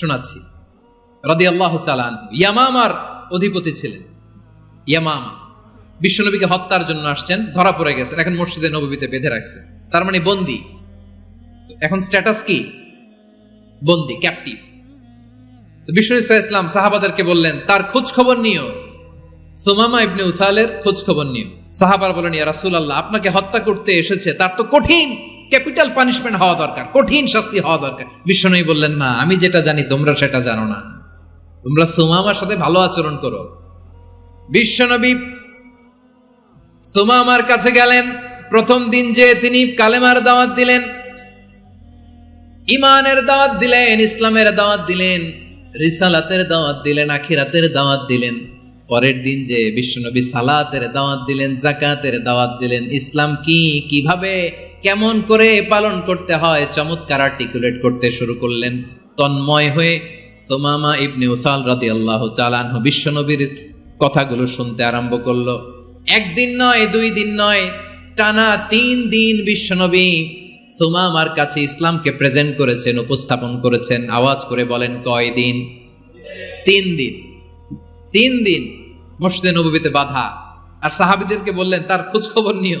শোনাচ্ছি। রাদি আল্লাহ চালান ইয়ামামার অধিপতি ছিলেন। ইয়ামামা বিশ্বনবীকে হত্যার জন্য আসছেন, ধরা পড়ে গেছেন, এখন মসজিদে নবীতে বেঁধে রাখছে তার মানে বন্দি। এখন স্ট্যাটাস কি? বন্দি ক্যাপটিভ বিষ্ণু ইসা ইসলাম সাহাবাদেরকে বললেন, তার খোঁজ খবর নিও। সুমামা ইবনে উসালের খোঁজ খবর নিও। সাহাবার বলেন ইয়া রাসূল আল্লাহ আপনাকে হত্যা করতে এসেছে, তার তো কঠিন। ক্যাপিটাল পানিশমেন্ট হওয়া দরকার, কঠিন শাস্তি হওয়া দরকার। বিষ্ণুই বললেন, না, আমি যেটা জানি তোমরা সেটা জানো না। তোমরা সুমামার সাথে ভালো আচরণ করো। বিশ্বনবী সুমামার কাছে গেলেন। প্রথম দিন যে তিনি কালেমার দাওয়াত দিলেন ইমানের দাওয়াত দিলেন, ইসলামের দাওয়াত দিলেন, রিসালাতের দাওয়াত দিলেন, আখিরাতের দাওয়াত দিলেন। পরের দিন যে বিশ্বনবী সালাতের দাওয়াত দিলেন জাকাতের দাওয়াত দিলেন, ইসলাম কি, কীভাবে কেমন করে পালন করতে হয়? চমৎকার আর্টিকুলেট করতে শুরু করলেন। তন্ময় হয়ে সোমামা ইবনে উসাল রাদি আল্লাহ চালানহ বিশ্বনবীর কথাগুলো শুনতে আরম্ভ করল। একদিন নয়, দুই দিন নয়, টানা তিন দিন বিশ্বনবী সোমামার কাছে ইসলামকে প্রেজেন্ট করেছেন, উপস্থাপন করেছেন, আওয়াজ করে বলেন, কয় দিন? তিন দিন। তিন দিন মসজিদে নবীতে বাধা। আর সাহাবিদেরকে বললেন, তার খোঁজ খবর নিও।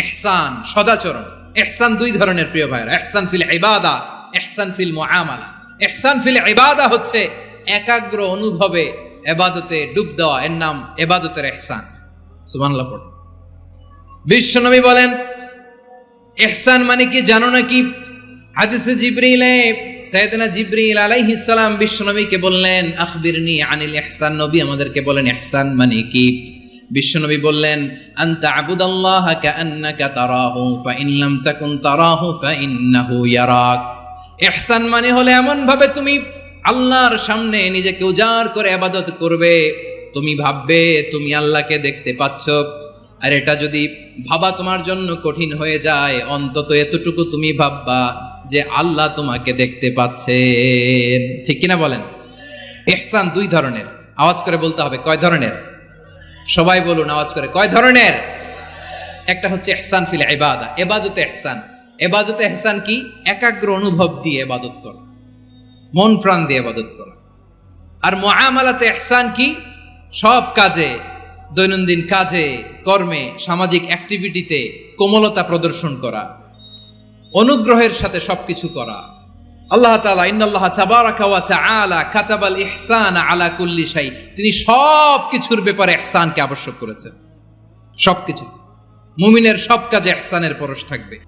ইহসান, সদাচরণ। ইহসান দুই ধরনের প্রিয় ভাইরা ইহসান ফিল ইবাদা, ইহসান ফিল মুআমালা। ইহসান ফিল ইবাদা হচ্ছে একাগ্র অনুভবে এবাদতে ডুব দেওয়া। এর নাম এবাদতের ইহসান। সুবহানাল্লাহ পড়ুন বিশ্বনবী বলেন, ইহসান মানে কি জানো নাকি? হাদিসে জিব্রিলে সাইয়েদনা জিব্রিল আলাইহিস সালাম বিশ্বনবীকে বললেন, আখবিরনি আনিল ইহসান। নবী আমাদেরকে বলেন, ইহসান মানে কি? বিশ্বনবী বললেন, আনতা আবুদাল্লাহ কাআন্নাকা তারাহু লাম তাকুন তারাহু ফাইন্নাহু ইয়ারাক। ইহসান মানে হলে এমন ভাবে তুমি আল্লাহর সামনে নিজেকে উজাড় করে ইবাদত করবে। তুমি ভাববে, তুমি আল্লাহকে দেখতে পাচ্ছ। আর এটা যদি ভাবা তোমার জন্য কঠিন হয়ে যায়, অন্তত এতটুকু তুমি ভাববা যে আল্লাহ তোমাকে দেখতে পাচ্ছেন ঠিক কিনা বলেন? ইহসান দুই ধরনের। আওয়াজ করে বলতে হবে, কয় ধরনের? সবাই বলুন, আওয়াজ করে, কয় ধরনের? একটা হচ্ছে এহসান ফিল ইবাদা এবাদতে এহসান এবাদতে এহসান কি? একাগ্র অনুভব দিয়ে এবাদত করা, মন প্রাণ দিয়ে এবাদত করা। আর মহামালাতে এহসান কি? সব কাজে, দৈনন্দিন কাজে, কর্মে, সামাজিক অ্যাক্টিভিটিতে কোমলতা প্রদর্শন করা, অনুগ্রহের সাথে সবকিছু করা। আল্লাহ তালা ইন্নাল্লাহ তাবারাকা চা তাআলা কাতাবাল ইহসান আলা কুল্লি শাই। তিনি সব কিছুর ব্যাপারে ইহসানকে আবশ্যক করেছেন। সবকিছু মুমিনের সব কাজে ইহসানের পরশ থাকবে।